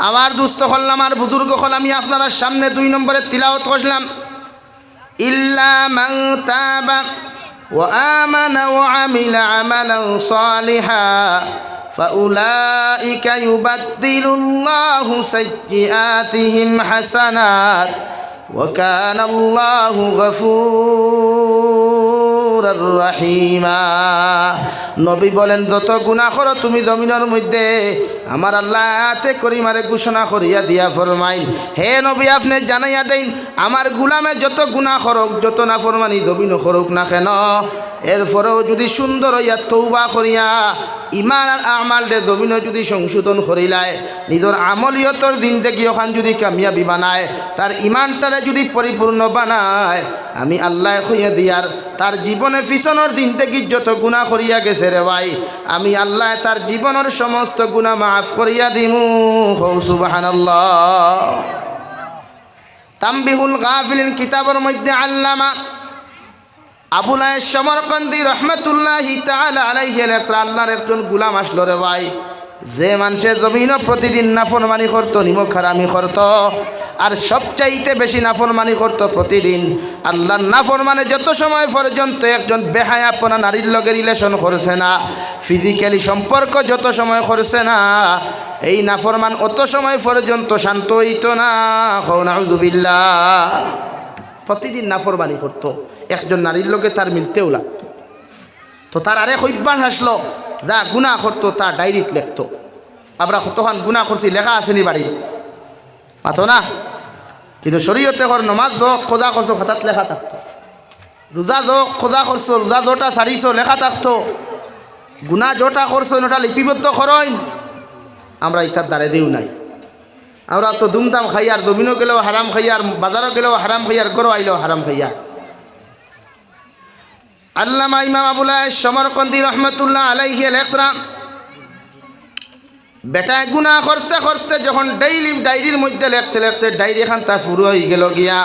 আমার দুস্থ হল্লাম আর বুজুর্গ হল আমি আপনার সামনে দুই নম্বরে তিলাওত করলাম ইল্লা মান তাবা وآمن وعمل عملا صالحا فأولئك يبدل الله سيئاتهم حسنات وكان الله غفورا رحيما নবী বলেন, যত গুণা করো তুমি জমিনের মধ্যে। আমার আল্লাহ আয়াতে করিমারে ঘোষণা করিয়া দিয়া ফরমাইল, হে নবী, আপনি জানাইয়া দেন, আমার গুলামে যত গুণা করুক, যত না ফরমানি জমিন করুক না কেন? এরপরেও যদি সুন্দর হইয়া তৌবা করিয়া ইমান আর আমালরে জমিনও যদি সংশোধন করিলায় নিজের আমলিয়তর দিন দেখি ওখান যদি কামিয়াবি বানায় তার ইমানটারে যদি পরিপূর্ণ বানায় আমি আল্লাহ হইয়া দিয়ার তার জীবনে পিছনের দিন থেকে যত গুণা করিয়া গেছে রে ভাই, আমি আল্লাহ তার জীবনের সমস্ত গুণা মাফ করিয়া দিমু। হৌ সুবাহানাল্লাহ। তাম্বিহুল গাফিলিন কিতাবের মধ্যে আল্লামা আবুল আয়ের সমরকন্দি রহমতুল্লাহ তাআলা আলাইহি আল্লাহর একজন গুলাম আসলো রে ভাই। যে মানুষের জমিনও প্রতিদিন নাফরমানি করতো, নিমক খারামি করত, আর সবচাইতে বেশি নাফরমানি করতো প্রতিদিন। আল্লাহর নাফরমানে যত সময় পর্যন্ত একজন বেহায়াপনা নারীর লগে রিলেশন করছে না ফিজিক্যালি সম্পর্ক যত সময় করছে না, এই নাফরমান অত সময় পর্যন্ত শান্ত হইত না। হৌনাউজুবিল্লাহ প্রতিদিন নাফরমানি করতো। একজন নারীর লোকে তার মিলতেও লাগতো। তো তার আরেক অভ্যাস আসলো, যা গুণা করতো তা ডায়েরিত লেখতো। আমরা কতক্ষণ গুণা করছি লেখা আসেনি বাড়ি মাথো না? কিন্তু শরীয়তে কর নমাজ যোগ খোদা করছ, হঠাৎ লেখা থাকতো। রোজা যোগ খোদা করছ, রোজা জোটা সারিছো, লেখা থাকতো। গুণা জোটা করছ ওটা লিপিবদ্ধ করইন। আমরা ইতার দ্বারে দিও নাই। আমরা তো দুমদাম খাইয়ার জমিনও গেলেও হারাম খাইয়ার, বাজারও গেলেও হারাম খাইয়ার গরো আইলেও হারাম খাইয়ার আল্লামা ইমাম আবুল্লাহ সমরকন্দি রহমতুল্লাহ আলাইহি লেখরাম বেটায় গুণা করতে করতে যখন ডেইলি ডায়েরির মধ্যে লেখতে লেখতে ডায়েরি খান্তা ফুরো হয়ে গেল গিয়া,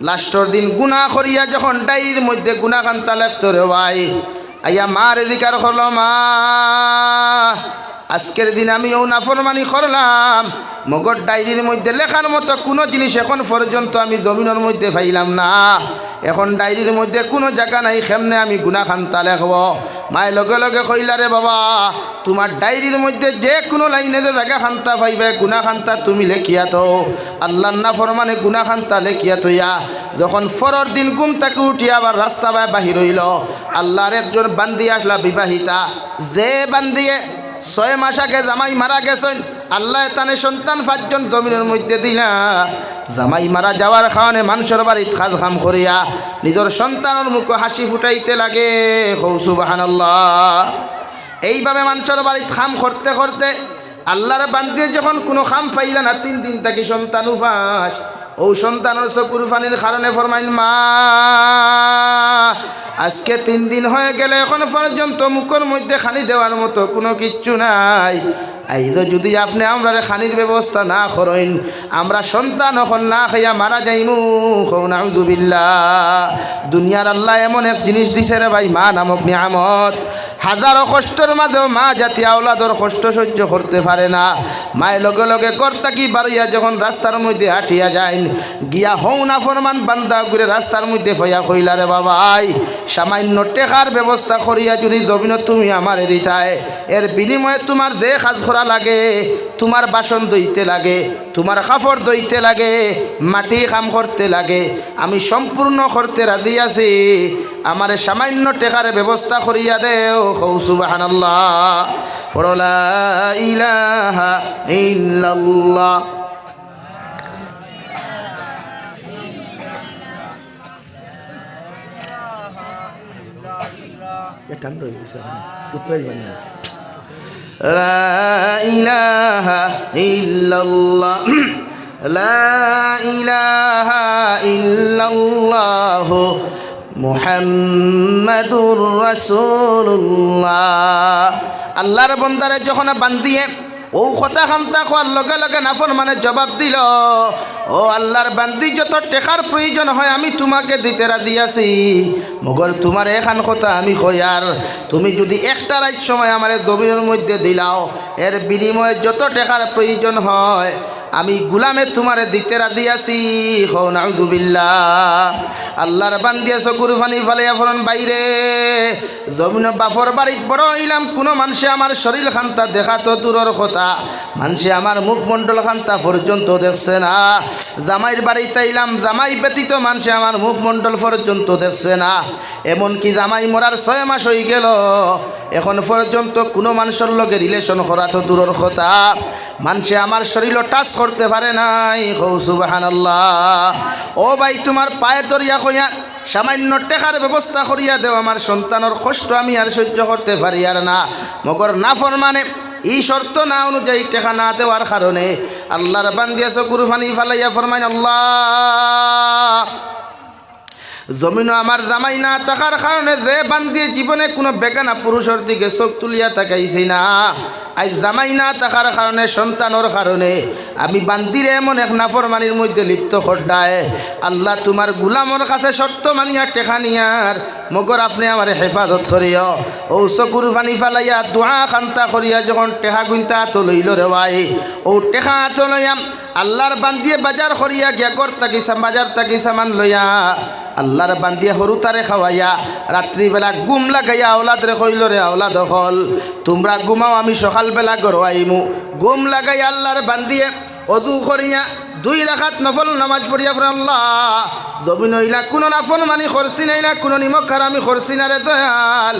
লাস্টর দিন গুণা করিয়া যখন ডায়েরির মধ্যে গুণা খান্তা লেখতে রে ভাই আইয়া মার এদিকার হলো মা আজকের দিন আমি ও নাফরমানি করলাম। মগর ডায়েরির মধ্যে লেখার মতো কোনো জিনিস এখন পর্যন্ত আমি জমিনের মধ্যে পাইলাম না। এখন ডায়েরির মধ্যে কোনো জায়গা নাই, সেমনে আমি গুণা খান্তা লেখব। মায়ের লগে লগে কইলা রে বাবা, তোমার ডায়েরির মধ্যে যে কোনো লাইনে যে জায়গা খান্তা পাইবে গুণা খান্তা তুমি লেখিয়া তো আল্লাহ না ফরমানে গুণা খান্তা লেখিয়া তৈয়া যখন ফরর দিন ঘুম তাকে উঠিয়া আবার রাস্তা বাহির হইল, আল্লাহর একজন বান্দি আসলা বিবাহিতা। যে বান্দিয়ে ছয় মাস আগে জামাই মারা গেছেন। আল্লাহ তানে সন্তান পাঁচজন জমিনের মধ্যে দিলা। জামাই মারা যাওয়ার কারণে মানুষের বাড়িত খাজ খাম করিয়া নিজের সন্তানের মুখ হাসি ফুটাইতে লাগে। কৌসুবাহান এইভাবে মানুষের বাড়িত খাম করতে করতে আল্লাহর বান্দিয়ে যখন কোনো খাম পাইলা না, তিন দিন থাকি সন্তান উপাস। ও সন্তানের চকুর ফানির কারণে ফরমাইন, মা, আজকে তিন দিন হয়ে গেলে এখন পর্যন্ত মুখের মধ্যে খানি দেওয়ার মতো কোনো কিচ্ছু নাই। আইজ যদি আপনি আমরা খানির ব্যবস্থা না করেন, আমরা সন্তান এখন না খাইয়া মারা যাইমু নাউজুবিল্লা দুনিয়ার আল্লাহ এমন এক জিনিস দিছে রে ভাই, মা নামক নিয়ামত। হাজারো কষ্টর মাঝেও মা জাতি আওলাদর কষ্ট সহ্য করতে পারে না। মায়ের লগে লগে কর্তা কি বাড়িয়া যখন রাস্তার মধ্যে হাঁটিয়া যায় গিয়া হও না ফরমান বান্দা ঘুরে রাস্তার মধ্যে ফয়া কইলা, রে বাবাই, সামান্য টেকার ব্যবস্থা করিয়া যদি জমিন তুমি আমারে দিতায় এর বিনিময়ে তোমার যে কাজ করা লাগে, তোমার বাসন দইতে লাগে, তোমার কাপড় দইতে লাগে, মাটি কাম করতে লাগে, আমি সম্পূর্ণ করতে রাজি আছি। আমার সামান্য টেকার ব্যবস্থা করিয়া দেও হৌ সুবাহান্লাহ পড়লা ইলাহা ইল্লাল্লাহ ঠান্ডা হয়ে গেছে উত্তরাই বানিয়ে لا إله إلا الله لا إله إلا الله মুহাম্মাদুর রাসূলুল্লাহ। আল্লাহর বন্দারে যখন বান্দিয়ে ও কথা খামতা খোয়ার লগে লগে নাফর মানে জবাব দিল, ও আল্লাহর বান্দি, যত টেকার প্রয়োজন হয় আমি তোমাকে দিতে রাজি আছি। মগর তোমার এখান কথা আমি কয়ার তুমি যদি একটা রাত সময় আমার জমিনের মধ্যে দিলাও, এর বিনিময়ে যত টেকার প্রয়োজন হয় আমি গুলামে তোমারে দিতে রাজি আছি। হো নাউজুবিল্লাহ আল্লাহর বান্দিয়া চকুর ফানি ফালে ফরন বাইরে। জমিন বাফর বাড়িত বড় হইলাম, কোনো মানুষে আমার শরীর খান্তা দেখা তো দূরের কথা। মানুষে আমার মুখমণ্ডল খান্তা পর্যন্ত দেখছে না। জামাইর বাড়িতে আইলাম, জামাই ব্যতীত মানুষে আমার মুখমণ্ডল পর্যন্ত দেখছে না। এমনকি জামাই মরার ছয় মাস হয়ে গেল। এখন পর্যন্ত কোনো মানুষের লগে রিলেশন করা তো দূরের কথা। মানুষে আমার শরীরও টাচ করতে পারে নাই। হৌ সুবাহান ও ভাই, তোমার পায়ে তরিয়া কইয়া সামান্য টেকার ব্যবস্থা করিয়া দেও। আমার সন্তানের কষ্ট আমি আর সহ্য করতে পারি আর না। মগর না মানে এই শর্ত না অনুযায়ী টেকা না দেওয়ার কারণে আল্লাহর বান্দিয়া চকুর ফানি ফালাইয়া ফরমাইন, আল্লাহ জমিন আমার জামাই না থাকার কারণে যে বান্দিয়ে জীবনে কোনো বেগানা পুরুষের দিকে চোখ তুলিয়া তাকাইছি না। আজ জামাই না থাকার কারণে, সন্তানোর কারণে। আমি বান্দিরে এমন এক নাফরমানির মধ্যে লিপ্ত খড্ডায় আল্লাহ তোমার গুলামর কাছে শর্ত মানিয়া টেকা নিয়ার মগর আপনি আমার হেফাজত করিও। ও চকুর পানি ফালাইয়া দোয়া খান্তা করিয়া যখন টেহা গুন্তা তো লইল রেওয়াই ও টেকা তো লইয়াম। আল্লাহর বান্দিয়ে বাজার করিয়া গিয়া কর বাজার তাকি সামান লইয়া। আল্লাহর বান্দিয়ে সরু তারে খাওয়াইয়া, রাত্রিবেলা গুম লাগাইয়া আওলাদ রে কইল রে আওলাদ হল, তোমরা ঘুমাও, আমি সকালবেলা গরোয়াইমু গুম লাগাইয়া আল্লাহর বান্দিয়ে অদু করিয়া দুই রাখাত নফল নামাজ পড়িয়া পড়ে আল্লাহ, জমিন হইলা কোনো নাফল মানি খরচি নাই না, কোনো নিমখ আমি খরচি না রে দয়াল।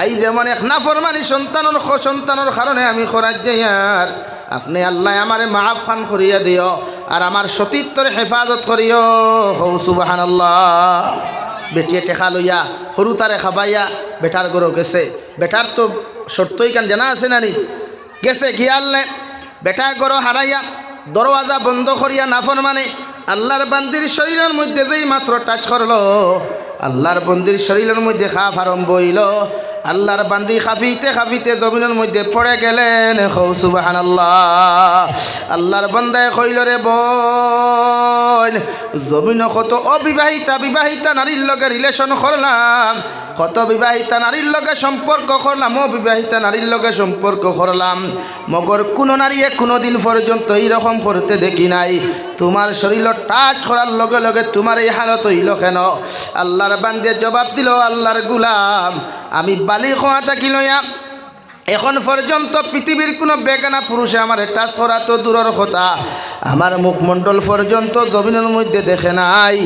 আই যেমন এক নাফর মানি সন্তানোর সন্তানোর কারণে আমি খরাজ যাইয়ার। আপনি আল্লাহ আমারে মাফ খান করিয়া দিও। আর আমার সতীত্বর হেফাজত করিও। হৌ সুবাহান বেটিয়ে টেকা লইয়া সরু তারে খাবাইয়া বেটার গরো গেছে। বেটার তো শর্তই কান জানা আছে নানি? গেছে গিয়াল্লে। বেটা গরো হারাইয়া দরওয়াজা বন্ধ করিয়া নাফর মানে আল্লাহর বান্দির শরীরের মধ্যে যেই মাত্র টাচ করল আল্লাহর বন্দির শরীরের মধ্যে খাফ আরম্ভ হইল। আল্লাহর বান্দি খাফিতে খাফিতে জমিনের মধ্যে পড়ে গেলেন। সুবাহান আল্লাহ আল্লাহর বন্দায় কইল রে বোন, জমিন কত অবিবাহিতা, বিবাহিতা নারীর লগে রিলেশন করলাম। কত বিবাহিতা নারীর লগে সম্পর্ক করলাম, অবিবাহিতা নারীর লগে সম্পর্ক করলাম। মগর কোনো নারীয়ে কোনো দিন পর্যন্ত এইরকম করতে দেখি নাই। তোমার শরীর টাচ করার লগে লগে তোমার এই হালত হইল কেন? আল্লাহর বান্দিয়ে জবাব দিল, আল্লাহর গুলাম। আমি বালি খোয়া থাকি লইয়া এখন পর্যন্ত পৃথিবীর কোনো বেগানা পুরুষে আমার টাচ করা তো দূরের কথা। আমার মুখমণ্ডল পর্যন্ত জমিনের মধ্যে দেখে নাই।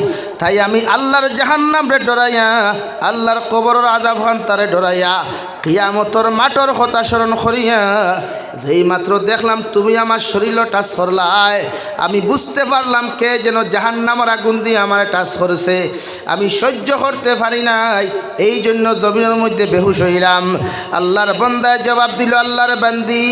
তাই আমি আল্লাহর জাহান নামরে ডরাইয়া আল্লাহর কবরের আজাব খান তারে ডরাইয়া কিয়ামতর মাটর কথা স্মরণ করিয়া যেই মাত্র দেখলাম তুমি আমার শরীর টাচ করলাই আমি বুঝতে পারলাম কে যেন জাহান্নামর আগুন দিয়ে আমার টাচ করেছে আমি সহ্য করতে পারি নাই, এই জন্য জমিনের মধ্যে বেহুশ হইলাম। আল্লাহর বন্দায় জবাব দিল, আল্লাহর বান্দি।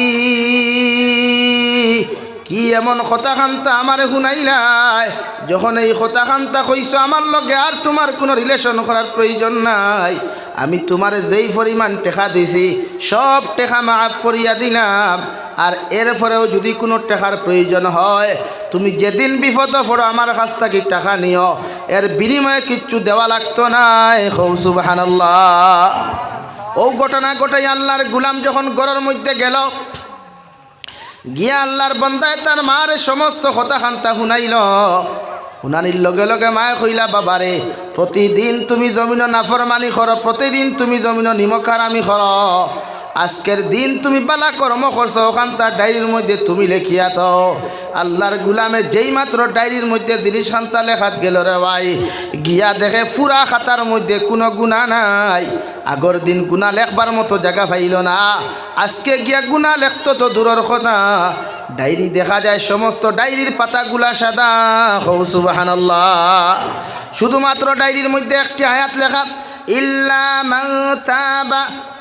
কি এমন কথাখান্তা আমারে শুনাইলাই যখন এই কথাখান্তা কইছ আমার লগে আর তোমার কোনো রিলেশন করার প্রয়োজন নাই। আমি তোমারে যেই পরিমাণ টেকা দিছি সব টেকা মাফ করিয়া দিলাম। আর এর পরেও যদি কোনো টাকার প্রয়োজন হয়, তুমি যেদিন বিপদ পড়ো আমার কাছ থেকে টাকা নিও। এর বিনিময়ে কিচ্ছু দেওয়া লাগতো নাই। হৌসুবাহান ও ঘটনা ঘটাই আল্লাহর গুলাম যখন গড়ের মধ্যে গেল, গিয়া আল্লাহর বন্দায় তার মার সমস্ত কথা খান্তা শুনাইল। শুনানির লগে লগে মায়ে কইলা, বাবারে, প্রতিদিন তুমি জমিন নাফরমানি কর, প্রতিদিন তুমি জমিন নিমখার আমি কর। আজকের দিন তুমি বালা কর্ম করছ ওখান তার ডায়েরির মধ্যে তুমি লেখিয়া তো আল্লাহর গুলামে যেই মাত্র ডায়েরির মধ্যে জিনিস খান্তা লেখাত গেল রে ভাই। গিয়া দেখে পুরা খাতার মধ্যে কোনো গুণা নাই। আগর দিন গুণা লেখবার মতো জায়গা পাইল না। আজকে গিয়া গুণা লেখতো তো দূরের কথা। ডায়েরি দেখা যায় সমস্ত ডায়েরির পাতাগুলা সাদা হৌ সুবাহান শুধুমাত্র ডায়েরির মধ্যে একটি আয়াত লেখা إلا من تاب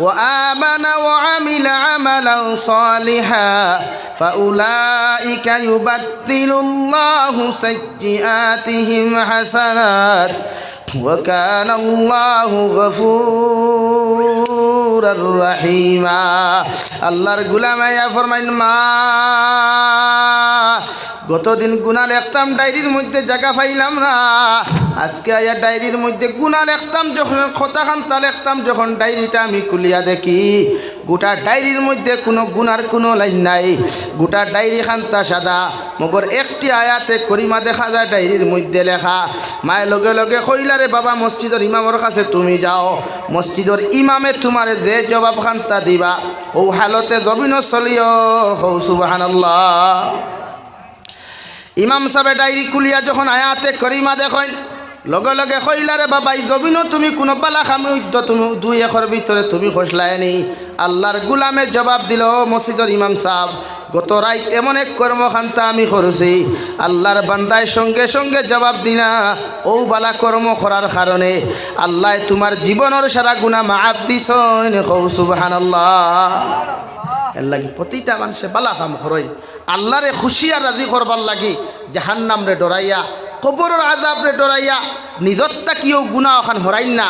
وآمن وعمل عملا صالحا فأولئك يبدل الله سيئاتهم حسنات وكان الله غفورا গফুরার রাহিমা। আল্লাহর গুলামাইয়া ফরমাইন মা গতদিন গুনাল একতাম ডায়েরির মধ্যে জায়গা পাইলাম না। আজকে আয়া ডায়েরির মধ্যে গুনাল একতাম যখন খান্তা লিখতাম যখন ডায়েরিটা আমি খুলিয়া দেখি। গোটা ডায়েরির মধ্যে কোনো গুনার কোনো লাইন নাই। গোটা ডায়েরি খান্তা সাদা। মগর একটি আয়াতে করিমা দেখা যায় ডায়েরির মধ্যে লেখা। মায়ের লগে লগে কইলারে বাবা, মসজিদের ইমামর কাছে তুমি যাও। মসজিদের ইমামে তোমার যে জবাব খান্তা দিবা, ও হালতে জবিন চলিও। হৌ সুবাহান্লাহ ইমাম সাহেব ডায়েরি কুলিয়া যখন আয়াতে করিমা দেখেন, লগে লগে কইলারে বাবা এই জমিনও তুমি কোনো পালা খামি উদ্য তুমি দুই একর ভিতরে তুমি খসলায়নি আল্লাহর গুলামে জবাব দিল, "ও মসজিদের ইমাম সাহেব, গত রাত এমন এক কর্মখান্তা আমি করছি আল্লাহর বান্দায় সঙ্গে সঙ্গে জবাব দিনা ও বালা কর্ম করার কারণে আল্লাহ তোমার জীবনের সারা গুণা মাপ দিস সুবহানাল্লাহ। এর লাগি প্রতিটা মানুষে বালা কাম করই আল্লাহরে খুশি আর রাজি করবার লাগি জাহান্নাম রে ডরাইয়া, কবরের আজাব রে ডরাইয়া, নিজত্তা কিও গুণা ওখান হরাইন না।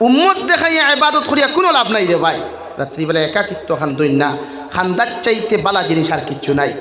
উম্মত দেখাইয়া এবাদত করিয়া কোনো লাভ নাই রে ভাই। রাত্রিবেলা একাকিত্ব খান দৈন না। খান্দার চাইতে বালা জিনিস আর কিচ্ছু নাই।